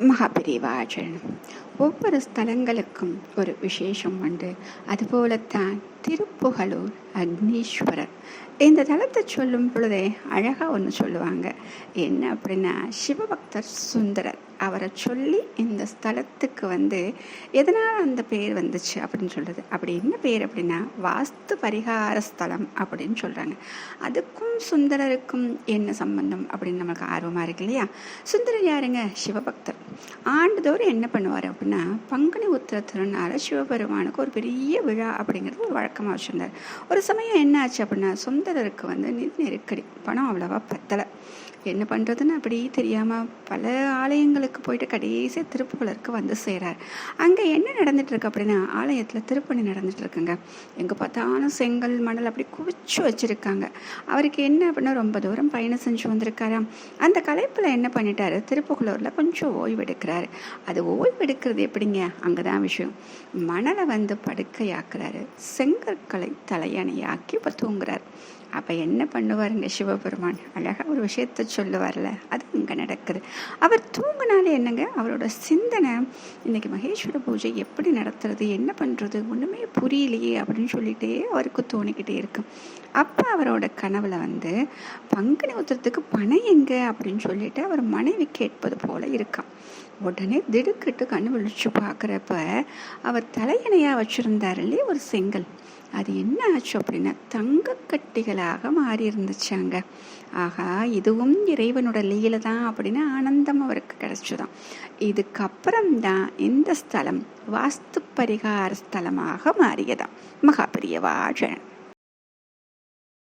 மகாபிரிவாச்சரணம் ஒவ்வொரு ஸ்தலங்களுக்கும் ஒரு விசேஷம் உண்டு. அதுபோலத்தான் திருப்புகலூர் அக்னீஸ்வரர். இந்த தலத்தை சொல்லும் பொழுதே அழகாக ஒன்று சொல்லுவாங்க. என்ன அப்படின்னா சிவபக்தர் சுந்தரர். அவரை சொல்லி இந்த ஸ்தலத்துக்கு வந்து எதனால் அந்த பேர் வந்துச்சு அப்படின்னு சொல்கிறது அப்படி என்ன பேர் அப்படின்னா வாஸ்து பரிகார ஸ்தலம் அப்படின்னு சொல்கிறாங்க அதுக்கும் சுந்தரருக்கும் என்ன சம்பந்தம் அப்படின்னு நம்மளுக்கு ஆர்வமாக இருக்கு இல்லையா? சுந்தரர் யாருங்க? சிவபக்தர். ஆண்டுதோறும் என்ன பண்ணுவார் அப்படின்னா பங்குனி உத்திர திருநாள் சிவபெருமானுக்கு ஒரு பெரிய விழா அப்படிங்கிறது ஒரு வழக்கமாக வச்சுருந்தார். ஒரு சமயம் என்ன ஆச்சு அப்படின்னா சுந்தரருக்கு வந்து நிதி நெருக்கடி பணம் அவ்வளோவா பத்தலை. என்ன பண்ணுறதுன்னு அப்படி தெரியாமல் பல ஆலயங்களுக்கு போயிட்டு கடைசி திருப்புகலருக்கு வந்து சேரார். அங்கே என்ன நடந்துட்டு இருக்கு அப்படின்னா ஆலயத்தில் திருப்பணி நடந்துட்டு இருக்குங்க எங்கே பார்த்தாலும் செங்கல் மணல் அப்படி குவிச்சு வச்சுருக்காங்க. அவருக்கு என்ன அப்படின்னா ரொம்ப தூரம் பயணம் செஞ்சு வந்திருக்காராம். அந்த கலைப்பில் என்ன பண்ணிட்டாரு? திருப்புகளூரில் கொஞ்சம் ஓய்வு எடுக்கிறாரு. அது ஓய்வு எடுக்கிறது எப்படிங்க? அங்கே தான் விஷயம். மணலை வந்து படுக்கையாக்குறாரு. செங்கற்களை தலையணையாக்கி இப்போ தூங்குறாரு. அப்போ என்ன பண்ணுவாருங்க சிவபெருமான்? அழகாக ஒரு விஷயத்த சொல்லுவார்ல அது இங்கே நடக்குது. அவர் தூங்கினார் தூங்கினாலே என்னங்க? அவரோட சிந்தனை இன்னைக்கு மகேஸ்வர பூஜை எப்படி நடத்துறது? என்ன பண்ணுறது ஒன்றுமே புரியலையே அப்படின்னு சொல்லிகிட்டே அவருக்கு தோணிக்கிட்டே இருக்கு. அப்போ அவரோட கனவுல வந்து பங்குனி உத்திரத்துக்கு பணம் எங்க? அப்படின்னு சொல்லிட்டு அவர் மனைவி கேட்பது போல இருக்கான் உடனே திடுக்கிட்டு கண்ணு விழிச்சு பார்க்குறப்ப அவர் தலையணையாக வச்சுருந்தார் இல்லையே ஒரு செங்கல். அது என்ன ஆச்சு அப்படின்னா தங்கக்கட்டிகளாக மாறி இருந்துச்சாங்க ஆகா இதுவும் இறைவனோட லீல தான் அப்படின்னு ஆனந்தம் அவருக்கு கிடைச்சுதான். இதுக்கப்புறம் தான் இந்த ஸ்தலம் வாஸ்து பரிகார ஸ்தலமாக மாறியதாம். மகாபெரிய